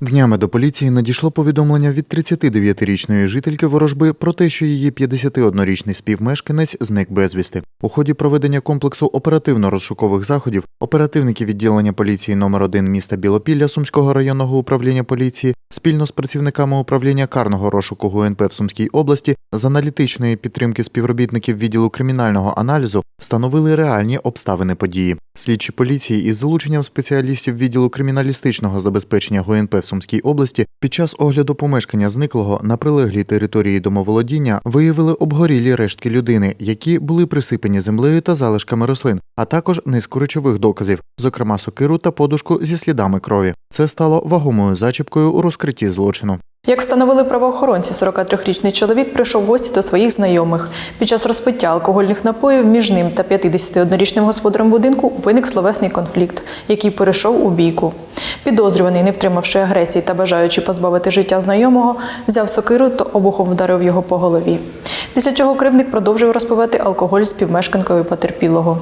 Днями до поліції надійшло повідомлення від 39-річної жительки ворожби про те, що її 51-річний співмешканець зник безвісти. У ході проведення комплексу оперативно-розшукових заходів оперативники відділення поліції номер 1 міста Білопілля Сумського районного управління поліції спільно з працівниками управління карного розшуку ГУНП в Сумській області з аналітичної підтримки співробітників відділу кримінального аналізу встановили реальні обставини події. Слідчі поліції із залученням спеціалістів відділу криміналістичного забезпечення ГУНП в Сумській області під час огляду помешкання зниклого на прилеглій території домоволодіння виявили обгорілі рештки людини, які були присипані землею та залишками рослин, а також низку речових доказів, зокрема сокиру та подушку зі слідами крові. Це стало вагомою зачіпкою у розкритті злочину. Як встановили правоохоронці, 43-річний чоловік прийшов в гості до своїх знайомих. Під час розпиття алкогольних напоїв між ним та 51-річним господарем будинку виник словесний конфлікт, який перейшов у бійку. Підозрюваний, не втримавши агресії та бажаючи позбавити життя знайомого, взяв сокиру та обухом вдарив його по голові. Після чого кривник продовжив розпивати алкоголь з співмешканкою потерпілого.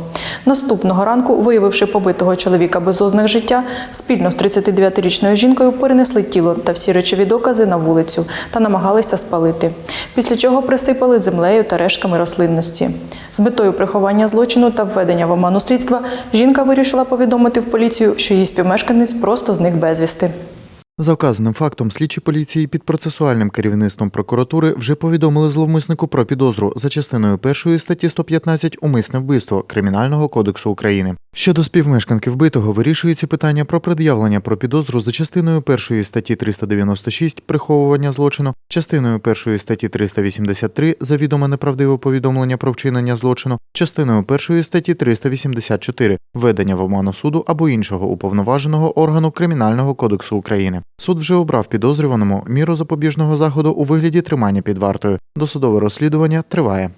Наступного ранку, виявивши побитого чоловіка без ознак життя, спільно з 39-річною жінкою перенесли тіло та всі речові докази на вулицю та намагалися спалити. Після чого присипали землею та рештками рослинності. З метою приховання злочину та введення в оману слідства жінка вирішила повідомити в поліцію, що її співмешканець просто зник безвісти. За вказаним фактом, слідчі поліції під процесуальним керівництвом прокуратури вже повідомили зловмиснику про підозру за частиною першої статті 115 умисне вбивство Кримінального кодексу України. Щодо співмешканки вбитого вирішується питання про пред'явлення про підозру за частиною першої статті 396 приховування злочину, частиною першої статті 383 завідомо неправдиве повідомлення про вчинення злочину, частиною першої статті 384 введення в оману суду або іншого уповноваженого органу Кримінального кодексу України. Суд вже обрав підозрюваному міру запобіжного заходу у вигляді тримання під вартою. Досудове розслідування триває.